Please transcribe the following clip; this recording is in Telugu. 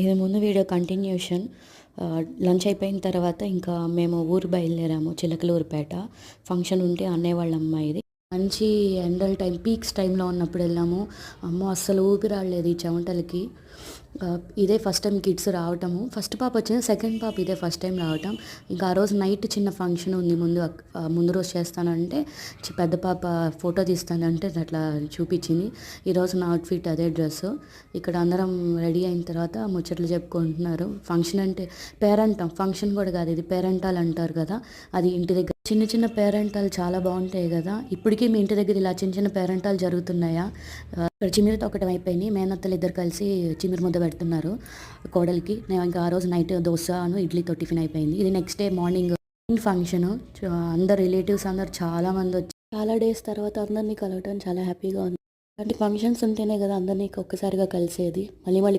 ఇది ముందు వీడియో కంటిన్యూషన్ లంచ్ అయిపోయిన తర్వాత ఇంకా మేము ఊరు బయలుదేరాము చిలకలూరుపేట. ఫంక్షన్ ఉంటే అన్నయ్య వాళ్ళ అమ్మాయిది. మంచి ఎండల టైం పీక్స్ టైంలో ఉన్నప్పుడు వెళ్ళాము. అమ్మో అస్సలు ఊపిరాడలేదు ఈ చెమటలకి. ఇదే ఫస్ట్ టైం కిడ్స్ రావటము. ఫస్ట్ పాప వచ్చింది సెకండ్ పాప ఇదే ఫస్ట్ టైం రావటం. ఇంకా ఆ రోజు నైట్ చిన్న ఫంక్షన్ ఉంది ముందు ముందు రోజు చేస్తానంటే పెద్ద పాప ఫోటో తీస్తానంటే అట్లా చూపించింది. ఈరోజు నా అవుట్ఫిట్ అదే డ్రెస్. ఇక్కడ అందరం రెడీ అయిన తర్వాత ముచ్చట్లు చెప్పుకుంటున్నారు. ఫంక్షన్ అంటే పేరెంటం. ఫంక్షన్ కూడా కాదు ఇది పేరెంటాలు అంటారు కదా. అది ఇంటి దగ్గర చిన్న చిన్న పేరెంటాలు చాలా బాగుంటాయి కదా. ఇప్పటికీ మీ ఇంటి దగ్గర ఇలా చిన్న చిన్న పేరెంటాలు జరుగుతున్నాయా? ఇక్కడ చిమిరి తొక్కటం అయిపోయినాయి మేనత్తలు ఇద్దరు కలిసి చిమిరి ముద్ద పెడుతున్నారు కోడలికి. నేను ఇంకా ఆ రోజు నైట్ దోశను ఇడ్లీతో టిఫిన్ అయిపోయింది. ఇది నెక్స్ట్ డే మార్నింగ్ ఫంక్షన్. అందరు రిలేటివ్స్ అందరు చాలా మంది వచ్చి చాలా డేస్ తర్వాత అందరినీ కలవటం చాలా హ్యాపీగా ఉంది. అలాంటి ఫంక్షన్స్ ఉంటేనే కదా అందరినీ ఒక్కసారిగా కలిసేది. మళ్ళీ మళ్ళీ